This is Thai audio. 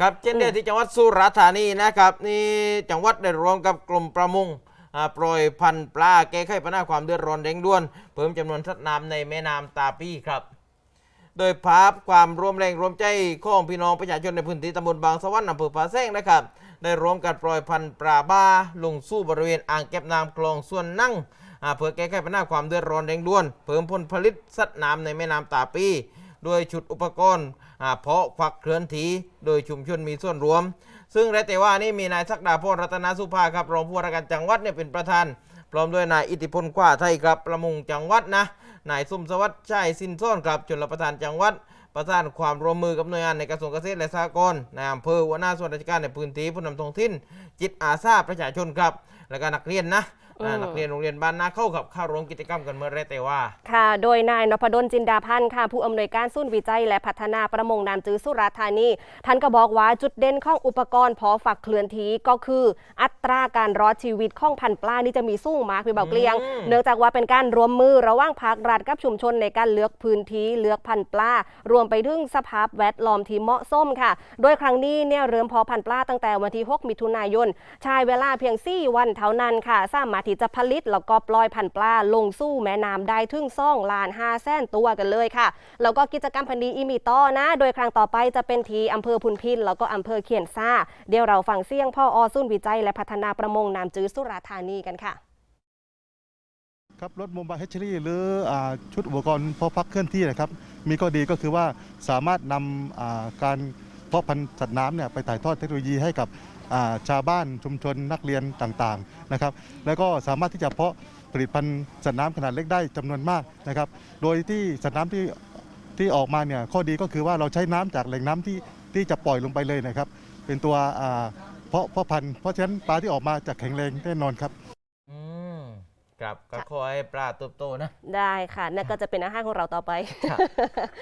ครับเช่นเดียวที่จังหวัดสุราษฎร์ธานีนะครับนี่จังหวัดได้รวมกับกรมประมงอ่าปล่อยพันธุ์ปลาแก้ไขปัญหาความเดือดร้อนเร่งด่วน เพิ่มจำนวนสัตว์น้ำในแม่น้ำตาปีครับ โดยภาพความร่วมแรงร่วมใจของพี่น้องประชาชนในพื้นที่ตำบลบางสะวรรค์อำเภอผาแซงนะครับ ได้ร่วมกันปล่อยพันธุ์ปลาบ้าลงสู่บริเวณอ่างเก็บน้ำคลองส่วนนั่งอ่าเพื่อแก้ไขปัญหาความเดือดร้อนเร่งด่วน เพิ่มผลผลิตสัตว์น้ำในแม่น้ำตาปีด้วยชุดอุปกรณ์อ่า เพาะควักเคลื่อนที่โดยชุมชนมีส่วนรวม ซึ่งและแต่ว่านี่มีนายศักดาพรรัตนสุภาครับรองผู้ว่าราชการจังหวัดเนี่ยเป็นประธาน พร้อมด้วยนายอิทธิพลกว่าไทยครับประมงจังหวัดนะนายสุมสวัสดิ์ชัยสินซ่อนครับชนรประธานจังหวัดประสานความร่วมมือกับหน่วยงานในกระทรวงเกษตรและสหกรณ์ในอำเภอหัวหน้าส่วนราชการในพื้นที่ผู้นำท้องถิ่นจิตอาสาประชาชนครับ และก็นักเรียนนะ อ่าอืมนักเรียนโรงเรียนบ้านนาเข้ากับเข้าร่วมกิจกรรมกันเมื่อไรแต่ว่า ค่ะ โดยนายนพดลจินดาพันธ์ค่ะ ผู้อำนวยการศูนย์วิจัย และพัฒนาประมงน้ำจือสุราษฎร์ธานี ท่านก็บอกว่าจุดเด่นของอุปกรณ์พอฝักเคลื่อนที่ก็คือ อัตราการรอดชีวิตของพันธุ์ปลานี่จะมีสูงมากพี่เบาเกลียง อืม เนื่องจากว่าเป็นการรวมมือระหว่างภาครัฐกับชุมชนในการเลือกพื้นที่เลือกพันธุ์ปลารวมไปถึงสภาพแวดล้อมที่เหมาะสมค่ะ โดยครั้งนี้เนี่ยเริ่มเพอพันธุ์ปลาตั้งแต่วันที่ 6 มิถุนายนใช้เวลาเพียง 4 วันเท่านั้นค่ะ สามารถที่จะผลิตแล้วก็ปล่อยพันธุ์ปลาลงสู่แม่น้ำได้ถึงซ่องล้าน5แสนตัวกันเลยค่ะ แล้วก็กิจกรรมพันธุ์ดีอีมีต่อนะ โดยครั้งต่อไปจะเป็นที่อำเภอพุนพินแล้วก็อำเภอเขียนซ่าเดี๋ยวเราฟังเสียงพ่ออสุนวิจัยและพัฒนาประมงน้ำจืดสุราธานีกันค่ะครับรถโมบายเฮชรี่หรืออชุดอุปกรณ์เพาะพักเคลื่อนที่นะครับ มีข้อดีก็คือว่าสามารถนำการเพาะพันธุ์สัตว์น้ำเนี่ยไปถ่ายทอดเทคโนโลยีให้กับ ชาวบ้านชุมชนนักเรียนต่างๆนะครับ แล้วก็สามารถที่จะเพาะผลิตพันธุ์สัตว์น้ำขนาดเล็กได้จำนวนมากนะครับ โดยที่สัตว์น้ำที่ที่ออกมาเนี่ยข้อดีก็คือว่าเราใช้น้ำจากแหล่งน้ำที่ที่จะปล่อยลงไปเลยนะครับ เป็นตัวอ่าเพาะเพาะพันธุ์เพราะฉะนั้นปลาที่ออกมาจะแข็งแรงแน่นอนครับอืมครับก็ขอให้ปลาเติบโตนะ ได้ค่ะนั่นก็จะเป็นอาหารของเราต่อไปครับ